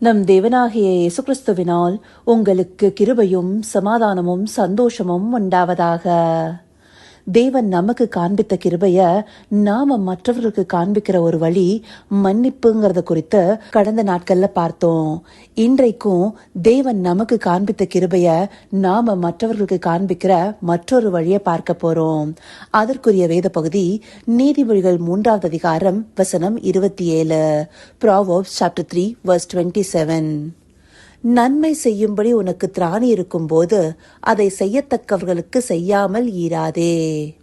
நம் தேவனாகிய இயேசு கிறிஸ்துவினால் உங்களுக்கு கிருபையும் சமாதானமும் சந்தோஷமும் உண்டாவதாக. தேவன் நமக்கு காண்பித்த கிருபைய நாம மற்றவர்களுக்கு காண்பிக்கிற ஒரு வழி மன்னிப்புங்கிறத குறித்து கடந்த நாட்கள்ல பார்த்தோம். இன்றைக்கும் தேவன் நமக்கு காண்பித்த கிருபைய நாம மற்றவர்களுக்கு காண்பிக்கிற மற்றொரு வழியை பார்க்க போறோம். அதற்குரிய வேத பகுதி நீதிமொழிகள் மூன்றாவது அதிகாரம் வசனம் இருபத்தி ஏழு. Proverbs chapter three verse twenty seven நன்மை செய்யும்படி உனக்கு திராணி இருக்கும்போது அதை செய்யத்தக்கவர்களுக்கு செய்யாமல் ஈராதே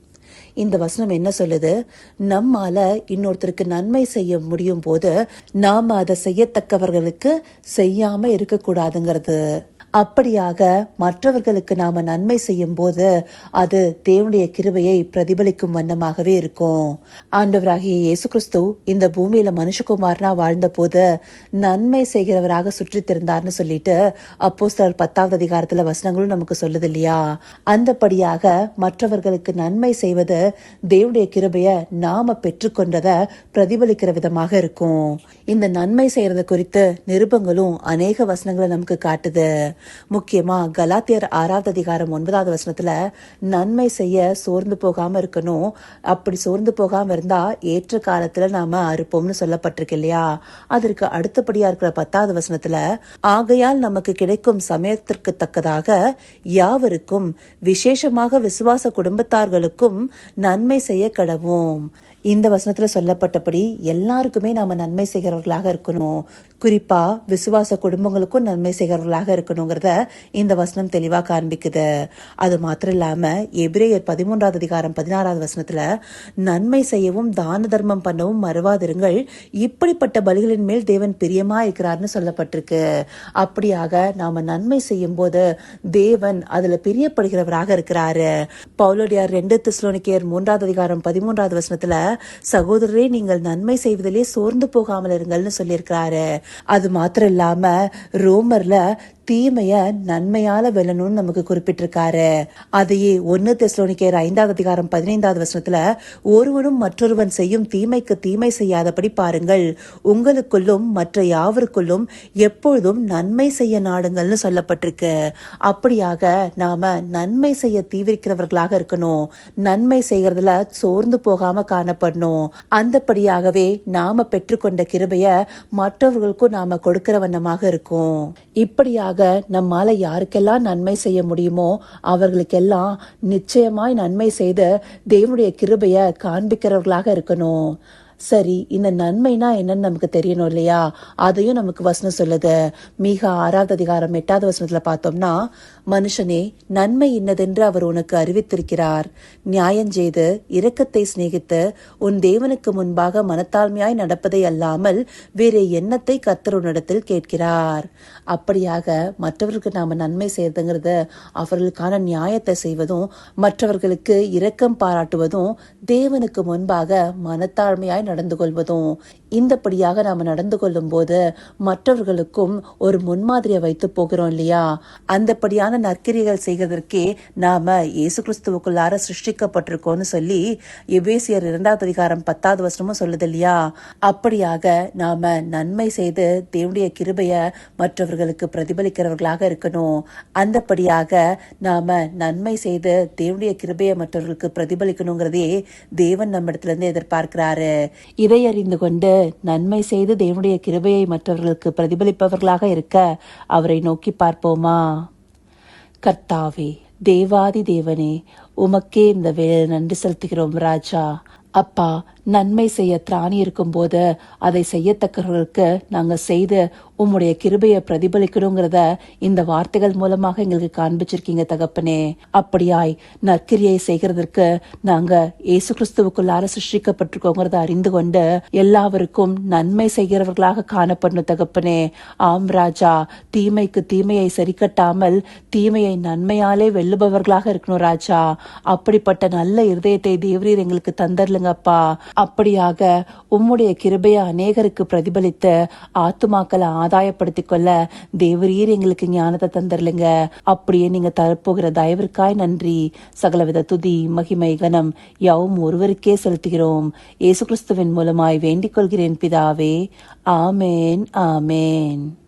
இந்த வசனம் என்ன சொல்லுது? நம்மால இன்னொருத்தருக்கு நன்மை செய்ய முடியும் போது நாம அதை செய்யத்தக்கவர்களுக்கு செய்யாம இருக்கக்கூடாதுங்கிறது. அப்படியாக மற்றவர்களுக்கு நாம நன்மை செய்யும் போது அது தேவனுடைய கிருபையை பிரதிபலிக்கும் வண்ணமாகவே இருக்கும். ஆண்டவராகிய இயேசு கிறிஸ்து இந்த பூமியில மனுஷகுமாரனா வாழ்ந்த போது நன்மை செய்கிறவராக சுற்றி திருந்தார்னு சொல்லிட்டு அப்போ சிலர் பத்தாவது அதிகாரத்துல வசனங்களும் நமக்கு சொல்லுது இல்லையா? அந்தபடியாக மற்றவர்களுக்கு நன்மை செய்வது தேவனுடைய கிருபைய நாம பெற்றுக்கொண்டத பிரதிபலிக்கிற விதமாக இருக்கும். இந்த நன்மை செய்யறது குறித்து நிருபங்களும் அநேக வசனங்களை நமக்கு காட்டுது. முக்கியமா கலாத்தியர் ஆறாவது அதிகாரம் ஒன்பதாவது வசனத்துல நன்மை செய்ய சோர்ந்து போகாம இருக்கணும். அப்படி சோர்ந்து போகாம இருந்தா ஏற்ற காலத்துல நாம அறுப்போம்னு சொல்லப்பட்டிருக்கு இல்லையா? அதற்கு அடுத்தபடியா இருக்கிற பத்தாவது வசனத்துல ஆகையால் நமக்கு கிடைக்கும் சமயத்திற்கு தக்கதாக யாவருக்கும் விசேஷமாக விசுவாச குடும்பத்தார்களுக்கும் நன்மை செய்ய கடவும். இந்த வசனத்துல சொல்லப்பட்டபடி எல்லாருக்குமே நாம நன்மை செய்கிறவர்களாக இருக்கணும். குறிப்பா விசுவாச குடும்பங்களுக்கும் நன்மை செய்கிறவர்களாக இருக்கணுங்கிறத இந்த வசனம் தெளிவா காண்பிக்குது. அது மாத்திரம் இல்லாம எபிரேயர் பதிமூன்றாவது அதிகாரம் பதினாறாவது வசனத்துல நன்மை செய்யவும் தான தர்மம் பண்ணவும் மறுவாதிருங்கள். இப்படிப்பட்ட பலிகளின் மேல் தேவன் பிரியமா இருக்கிறார்னு சொல்லப்பட்டிருக்கு. அப்படியாக நாம நன்மை செய்யும் போது தேவன் அதுல பிரியப்படுகிறவராக இருக்கிறாரு. பவுலோடியார் ரெண்டு திஸ்லோனிக்கியர் மூன்றாவது அதிகாரம் பதிமூன்றாவது வசனத்துல சகோதரரே நீங்கள் நன்மை செய்வதிலே சோர்ந்து போகாமல் இருங்கள்னு சொல்லியிருக்கிறாரு. அது மாத்திரம் இல்லாம ரோமர்ல தீமைய நன்மையால வெல்லணும்னு நமக்கு குறிப்பிட்டிருக்காரு. அதையே ஒன்னு தெஸ்லோனிக்கேர் ஐந்தாவது அதிகாரம் பதினைந்தாவது வசனத்துல ஒருவனும் மற்றொருவன் செய்யும் தீமைக்கு தீமை செய்யாதபடி பாருங்கள். உங்களுக்குள்ளும் மற்ற யாவருக்குள்ளும் எப்பொழுதும் நன்மை செய்ய நாடுங்கள்னு சொல்லப்பட்டிருக்கு. அப்படியாக நாம நன்மை செய்ய தீவிரிக்கிறவர்களாக இருக்கணும். நன்மை செய்கிறதுல சோர்ந்து போகாம காணப்படணும். அந்தபடியாகவே நாம பெற்றுக்கொண்ட கிருபைய மற்றவர்களுக்கும் நாம கொடுக்கிற வண்ணமாக இருக்கும். இப்படியாக நம்மால யாருக்கெல்லாம் நன்மை செய்ய முடியுமோ அவர்களுக்கெல்லாம் நிச்சயமாய் நன்மை செய்து தேவனுடைய கிருபைய காண்பிக்கிறவர்களாக இருக்கணும். சரி இந்த நன்மைனா என்னன்னு நமக்கு தெரியணும் இல்லையா? அதையும் நமக்கு வசனம் சொல்லுது. மிக ஆறாவது அதிகாரம் எட்டாவது வசனத்துல பார்த்தோம்னா மனுஷனே நன்மை இன்னதென்று அவர் உனக்கு அறிவித்திருக்கிறார். நியாயம் செய்து இரக்கத்தை சிநேகித்து உன் தேவனுக்கு முன்பாக மனத்தாழ்மையாய் நடப்பதை அல்லாமல் வேறு எண்ணத்தை கத்தருனிடத்தில் கேட்கிறார். அப்படியாக மற்றவர்களுக்கு நாம நன்மை செய்யறதுங்கிறது அவர்களுக்கான நியாயத்தை செய்வதும் மற்றவர்களுக்கு இரக்கம் பாராட்டுவதும் தேவனுக்கு முன்பாக மனத்தாழ்மையாய் நடந்து கொள்வதும் இந்தபடியாக நாம நடந்து கொள்ளும் போது மற்றவர்களுக்கும் ஒரு முன்மாதிரியை வைத்து போகிறோம் இல்லையா? அந்தபடியான நற்கிரிகள் செய்வதற்கே நாம இயேசு கிறிஸ்துவுக்குள்ளார சிருஷ்டிக்கப்பட்டிருக்கோம்னு சொல்லி எபேசியர் இரண்டாவது அதிகாரம் பத்தாவது வருஷமும் சொல்லுது இல்லையா? அப்படியாக நாம நன்மை செய்து தேவனுடைய கிருபைய மற்றவர்களுக்கு பிரதிபலிக்கிறவர்களாக இருக்கணும். அந்தபடியாக நாம நன்மை செய்து தேவனுடைய கிருபையை மற்றவர்களுக்கு பிரதிபலிக்கணுங்கிறதே தேவன் நம்ம இடத்துல இருந்து எதிர்பார்க்கிறாரு. இதை அறிந்து கொண்டு நன்மை செய்து தேவனுடைய கிருபையை மற்றவர்களுக்கு பிரதிபலிப்பவர்களாக இருக்க அவரை நோக்கி பார்ப்போமா? கர்த்தாவே தேவாதி தேவனே உமக்கே இந்த வேலை நன்றி செலுத்துகிறோம் ராஜா. அப்பா நன்மை செய்ய திராணி இருக்கும்போது அதை செய்யத்தக்கவர்களுக்கு நாங்க செய்து உம்முடைய கிருபையை பிரதிபலிக்கணுங்கிறத இந்த வார்த்தைகள் மூலமாக எங்களுக்கு காண்பிச்சிருக்கீங்க தகப்பனே. அப்படியாய் நற்கிரியை செய்கிறதற்கு நாங்க இயேசு கிறிஸ்துவுக்குள்ளார சிருஷ்டிக்கப்பட்டிருக்கோங்கிறத அறிந்து கொண்டு எல்லாருக்கும் நன்மை செய்கிறவர்களாக காணப்படணும் தகப்பனே. ஆம் ராஜா தீமைக்கு தீமையை சரிக்கட்டாமல் தீமையை நன்மையாலே வெல்லுபவர்களாக இருக்கணும் ராஜா. அப்படிப்பட்ட நல்ல இருதயத்தை தேவரீர் எங்களுக்கு தந்தர்லுங்கப்பா அப்படியாக உம்முடைய கிருபைய அநேகருக்கு பிரதிபலித்து ஆத்துமாக்களை ஆதாயப்படுத்திக் கொள்ள தேவரீர் எங்களுக்கு ஞானத்தை தந்தர்லுங்க. அப்படியே நீங்க தரப்போகிற தயவிற்காய் நன்றி. சகலவித துதி மகிமை கனம் யாவும் ஒருவருக்கே செலுத்துகிறோம். இயேசு கிறிஸ்துவின் மூலமாய் வேண்டிக் கொள்கிறேன் பிதாவே. ஆமேன் ஆமேன்.